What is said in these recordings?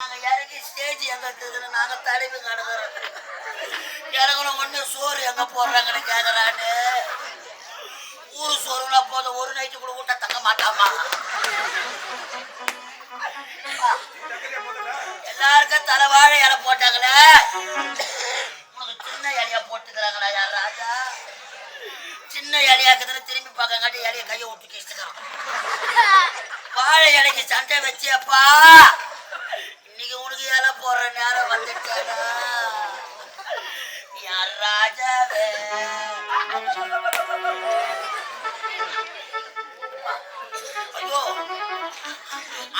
நாங்க இறங்கி ஸ்டேஜ் எங்கே இருக்குதுன்னு நாங்கள் தடவி கிடக்குறோம். இறங்குன ஒண்ணு சோறு எங்க போடுறாங்கன்னு கேக்குறான்னு. ஊர் சோறுனா போதும் ஒரு நைட்டு கூட கூட்ட தங்க மாட்டாமா? எல்லாருக்கும் தலைவாழை இலை போட்டாங்களே. உனக்கு சின்ன இலையா போட்டுக்கிறாங்களா யார் ராஜா? சின்ன இலையா இருக்குதுன்னு திரும்பி பார்க்கங்காட்டி இலைய கையை விட்டு கிச்சுக்கிறான் வாழை இலைக்கு சண்டை வச்சியப்பா இன்னைக்கு உனக்கு இலை போடுற நேரம் வந்துட்டேடா. யார் ராஜாவே? ஐயோ.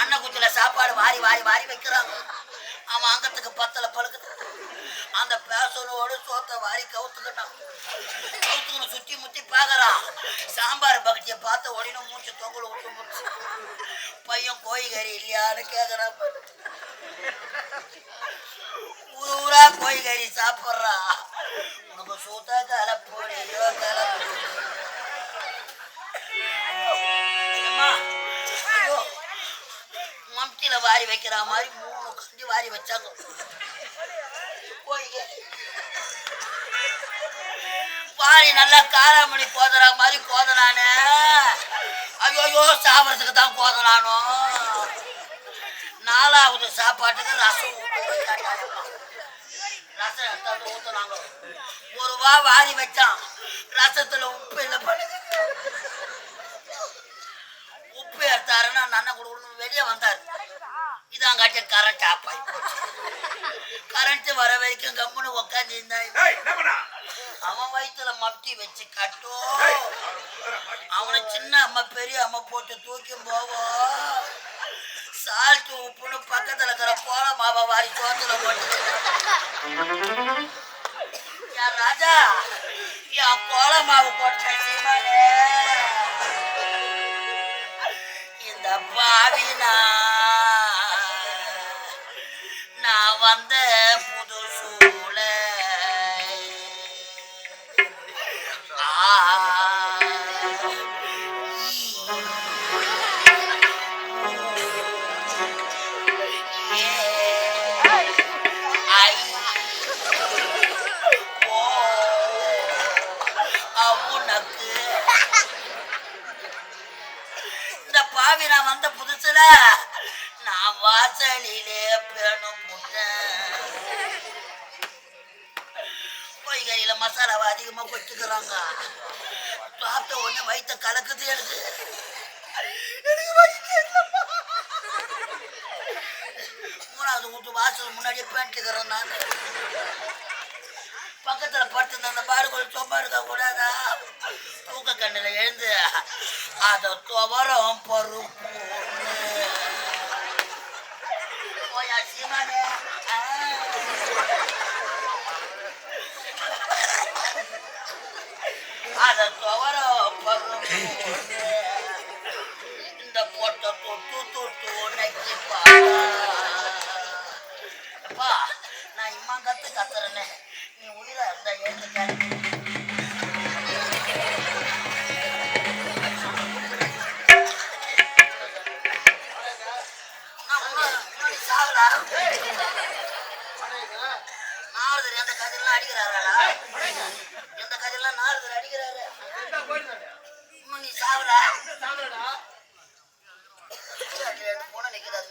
அண்ணன் குச்சில சாப்பாடு வாரி வாரி வாரி வைக்கிறாங்க. அவன் அங்கத்துக்கு பத்தல பழுக்குது. அந்த பேசனோடு சோத்த வாரி கவுத்துக்கிட்டான். கவுத்துக்கணும் சுத்தி முத்தி பார்க்கறான் சாம்பார் பக்கத்திய பார்த்து ஒடினும் மூச்சு தொங்கல் விட்டு முடிச்சு பையன் கோழிக்கறி இல்லையான்னு கேட்குறான் ஊரா ஊரா கறி சாப்பிட்றா. உனக்கு சூத்தா கலப்பொடியோ கலப்போ. ஐயோ, மம்டியில வாரி வைக்கிற மாதிரி மூணு கண்டி வாரி வச்சாங்க. கோழிக்கறி. பாரி நல்லா காராமணி கோதற மாதிரி கோதறானே ஐயோ சாப்பிட்றதுக்கு தான் கோதறானோ நாலாவது சாப்பாட்டுக்கு ரசம் ஊற்றவே கேட்டாங்கப்பா ரசம் எடுத்தாந்து ஊத்துனாங்க. ஒரு வா வாரி வச்சான். ரசத்துல உப்பு இல்லை பண்ணுது உப்பு எடுத்தாருன்னா அந்த அண்ணன் கூட வெளியே வந்தார். இதாங்காட்டி கரண்ட் ஆஃப் ஆகி போச்சு. கரண்ட் வர வரைக்கும் கம்முன்னு உட்காந்து இருந்தா அவன் வயித்துல மப்டி வச்சு கட்டும். அவனை சின்ன அம்மா பெரிய அம்மா போட்டு தூக்கி போவோம். சால்ட் உப்புன்னு பக்கத்துல இருக்கிற போல மாவை வாரி சோத்துல போட்டு. என் ராஜா என் கோல மாவு போட்ட இந்த பாவினா நான் வந்தேன் நான் வந்த புதுசுல. நான் வாசலிலே பேணும் புட்டேன் பொய்கையில மசாலாவை அதிகமா கொச்சுக்கிறாங்க சாப்பிட்ட உடனே வயித்த கலக்குது எனக்கு. மூணாவது வீட்டு வாசல் முன்னாடியே பேண்ட்டுக்கிறேன் நான். பக்கத்துல படுத்து அந்த பாடுகள் சொம்பா இருக்க கூடாதா? தூக்க கண்ணில் எழுந்து அதை துவரம் பருப்பு போயா சீமானே அதை துவரம் பருப்பு இந்த பொட்டை தொட்டு தொட்டு நக்கிப்பா அப்பா நான் இம்மா கத்து கத்துறேனே நீ உயிரா இருந்தா எழுந்து கேட்டு கதிரெல்லாம் அடிக்கிறாரா எந்த கதிரெல்லாம் நாலு அடிக்கிறாரு? இன்னும் நீ சாவல போன நிக்கிறாரு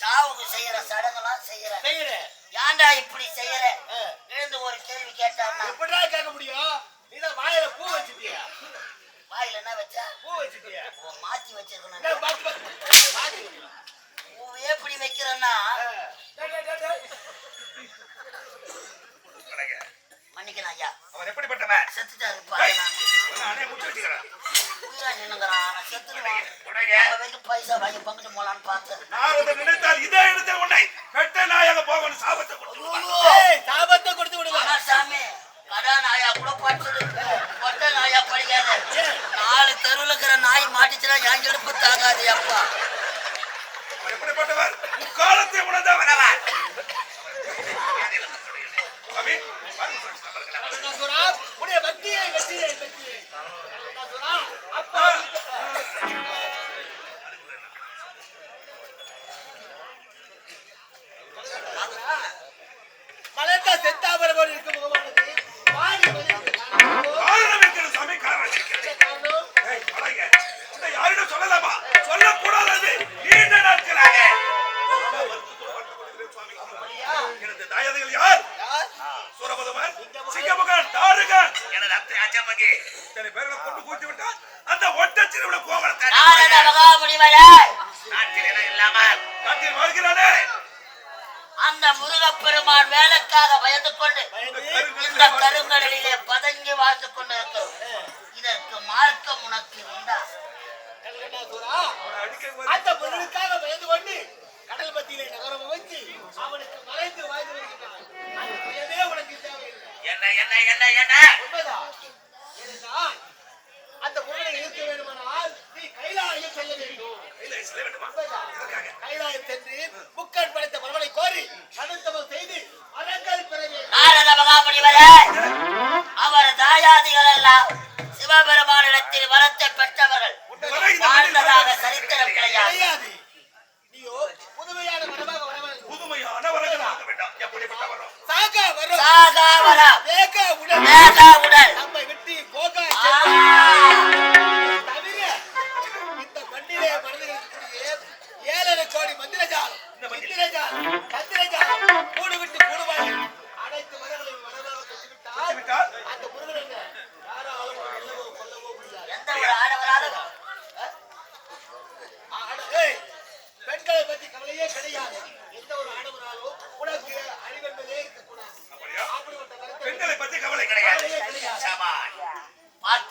சாவுக்கு செய்யற சடங்கெல்லாம் செய்யற. ஏன்டா இப்படி செய்யற? எழுந்து ஒரு கேள்வி கேட்டான்னா. எப்படிடா கேட்க முடியும்? நீதான் வாயில பூ வச்சுட்டியா? வாயில என்ன வச்சா? பூ வச்சுட்டியா? மாத்தி வச்சிருக்கணும். டேய், பாத்து, எப்படி வைக்கிறேன்னா. மன்னிக்கணும் ஐயா. அவன் எப்படிப்பட்டவன் செத்துட்டாரு நானே வச்சுக்கிறேன் உயிரா நின்னுங்கிறான் செத்துருவான் பைசா வாங்கி பங்கிட்டு போலான்னு பார்த்தேன். நான் நினைத்தால் இதே இடத்தில் உன்னை நாயாக போகணும் சாபத்தை கொடுத்து சாபத்தை கொடுத்து விடுங்க ஆனா சாமி கடா நாயா கூட படிச்சது பொட்டை நாயா படிக்காது நாலு தெருவுல இருக்கிற நாய் மாட்டிச்சுன்னா என் எடுப்பு தாங்காது அப்பா. எப்படிப்பட்டவர்? முக்காலத்தை உணர்ந்தவர் அவர். இத்தனை பேர்களை கொண்டு விட்டால் அந்த கோவலத்தை நாட்டில் இல்லாம நாட்டில் வாழ்கிறானே. அந்த முருகப்பெருமான் வேலைக்காக பயந்து கொண்டு இந்த கருங்கடலிலே பதங்கி வாழ்ந்து கொண்டு இருக்கிறோம் இதற்கு மார்க்கம் உனக்கு உண்டா? அந்த பொருளுக்காக பயந்து கொண்டு கடல் மத்தியிலே நகரம் அமைத்து அவனுக்கு மறைந்து வாழ்ந்து வருகிறான் அந்த பயமே உனக்கு தேவையில்லை. என்ன என்ன என்ன என்ன? உண்மைதான். ஏனென்றால் அந்த பொருளை இருக்க வேண்டுமானால் நீ கைலாயம் செல்ல வேண்டும். செல்ல கைலாயம் சென்று முக்கண் படைத்த பரவலை கோரி கருத்தவம் செய்து மரங்கள் பெற வேண்டும் மகாமுனிவரே அவர் தாயாதிகள் எல்லாம் சிவபெருமானிடத்தில் வரத்தை பெற்றவர்கள் வரை இந்த வாழ்ந்ததாக மண்ணில் சரித்திரம் கிடையாது கிடையாது நீயோ புதுமையான மரமாக வர வேண்டும் புதுமையான வரங்கள் ஆக வேண்டாம் எப்படிப்பட்ட வரம் சாகா வரும் சாகாவரம் வேக உடல். வேகா உடல். நம்மை விட்டு போக. தவிர இந்த மண்ணிலே மனிதர்களுக்கு ஏழரை கோடி மந்திரஜாலம் மந்திரஜாலம் தந்திரஜாலம் கூடு விட்டு கூடுவாய். அனைத்து மரங்களையும் மனதாக கட்டிவிட்டால் விட்டால் அந்த முருகன் என்ன? யாராலும் கொல்லவோ முடியாது. எந்த ஒரு ஆடவராலும்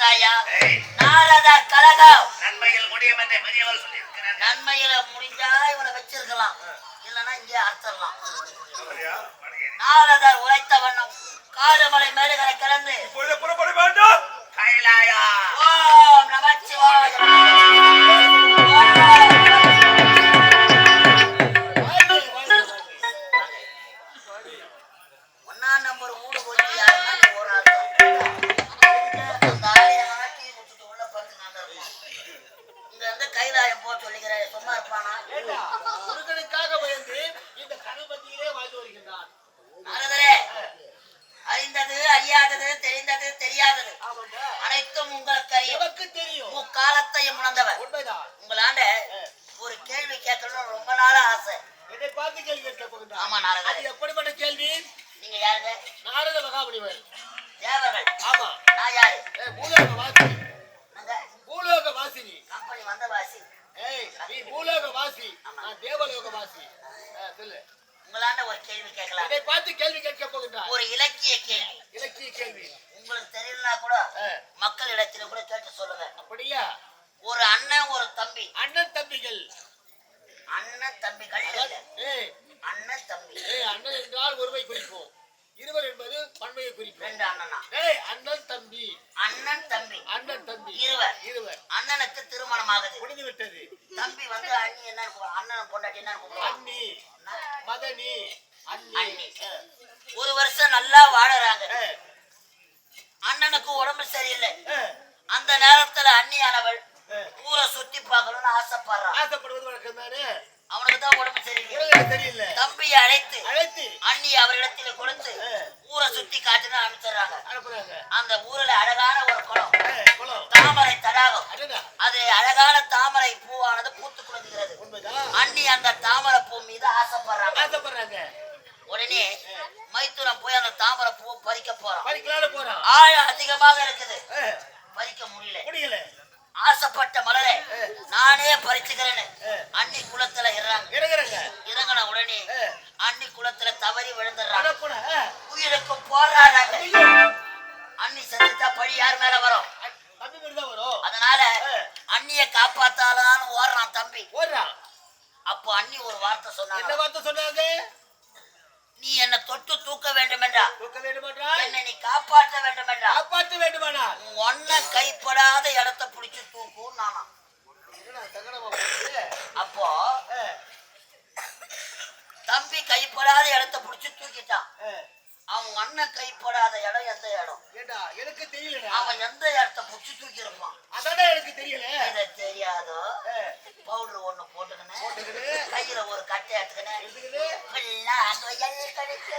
ஏய், நாரத கலகம் நன்மையில் முடியும் என்று பெரியவர் சொல்லியிருக்கிறார். நன்மையில முடிஞ்சா இவனை வச்சிருக்கலாம். இல்லைன்னா இங்கே அறுத்தரலாம். நாரதர் உரைத்த வண்ணம். காடுமலை மேடுகளை கடந்து புறப்பட வேண்டும். கைலாயா. ஓம் நமச்சிவாய. ஒன்னாம் நம்பர் ஊடு போச்சு யாருன்னா? தெரியாதது. அனைத்தும் உங்களுக்கு எமக்கு தெரியும்? முக்காலத்தையும் உணர்ந்தவர். உண்மைதான். உங்களாண்ட ஒரு கேள்வி கேட்கணும்னு ரொம்ப நாளா ஆசை. என்னை பார்த்து கேள்வி கேட்க ஆமா நாரதரே. அது எப்படிப்பட்ட கேள்வி? நீங்க யாருங்க நாரத மகாமுனிவர். தேவர்கள். ஆமா. நான் யாரு? பூலோக வாசி. பூலோக வாசினி கம்பெனி வந்த வாசி. ஏய் நீ பூலோக வாசி. நான் தேவலோக வாசி. சொல்லு. உங்களாண்ட ஒரு கேள்வி கேட்கலாம். என்னை பார்த்து கேள்வி கேட்க போகின்றான் ஒரு இலக்கிய கேள்வி. இலக்கிய கேள்வி. உங்களுக்கு தெரியலனா கூட மக்கள் இடத்துல கூட கேட்டு சொல்லுங்க. அப்படியா? ஒரு அண்ணன் ஒரு தம்பி. அண்ணன் தம்பிகள். அண்ணன் தம்பிகள் அண்ணன் தம்பி. அண்ணன் என்றால் ஒருமை குறிப்போம். இருவர் என்பது பன்மையை குறிப்போம் ரெண்டு அண்ணனா. ஏய் அண்ணன் தம்பி. அண்ணன் தம்பி. அண்ணன் தம்பி. இருவர். இருவர். அண்ணனுக்கு திருமணம் ஆகுது முடிந்து விட்டது தம்பி வந்து அண்ணி என்ன அண்ணன் பொண்டாட்டி என்ன அண்ணி. மதனி. அண்ணி. அண்ணி. ஒரு வருஷம் நல்லா வாழறாங்க. அண்ணனுக்கு உடம்பு சரியில்லை. அந்த நேரத்துல அண்ணியானவள் ஏ. ஊரை சுத்தி பார்க்கணும்னு ஆசைப்படுறான் ஆசைப்படுவது வழக்கம் தானே அவனுக்கு தான் உடம்பு சரியில்லை. சரியில்லை. தம்பியை அழைத்து அழைத்து. அண்ணி அவரிடத்துல கொடுத்து ஊரை சுத்தி காட்டுன்னு அனுப்பிச்சிடுறாங்க. அனுப்புறாங்க. அந்த ஊர்ல அழகான ஒரு குளம். தாமரை தடாகம். அது அழகான தாமரை பூவானது பூத்து உண்மைதான். அண்ணி அந்த தாமரை பூ மீது ஆசைப்படுறாங்க. ஆசைப்படுறாங்க. உடனே மைத்துனம் போய் அந்த தாமரை பூவை பறிக்க போறான். ஆழம் அதிகமாக இருக்குது. பறிக்க முடியல. முடியல. ஆசைப்பட்ட மலரை நானே பறிச்சுக்கிறேன்னு. அண்ணி குளத்துல இறறாங்க இறங்குறாங்க இறங்கின உடனே ஏ, அண்ணி குளத்துல தவறி விழுந்துடுறாங்க. உயிருக்கு போராடுறாங்க அண்ணி செத்துட்டா பழி யார் மேல வரும்? அதனால. அண்ணிய காப்பாத்தாலான்னு ஓடுறான் தம்பி. அப்போ அண்ணி ஒரு வார்த்தை என்ன சொன்னாங்க வார்த்தை சொன்னாங்க? நீ என்ன தொட்டு தூக்க வேண்டும் என்றா தூக்க வேண்டுமென்றால் என்னை நீ காப்பாற்ற வேண்டும் என்றா காப்பாற்ற வேண்டுமானால் ஒன்ன கைப்படாத இடத்த பிடிச்சு தூக்கும் நானா? அப்போ கைப்படாத இடத்த பிடிச்சு தூக்கிட்டான். அவன் அண்ணன் கைப்படாத இடம் எந்த இடம்? எனக்கு தெரியலடா. அவன் எந்த இடத்த பிடிச்சு தூக்கி இருப்பான் அதானே எனக்கு தெரியல. இதை தெரியாதோ? பவுடர் ஒண்ணு போட்டுக்கினு, கையில ஒரு கட்டை பிள்ளாங்குழல் கடித்து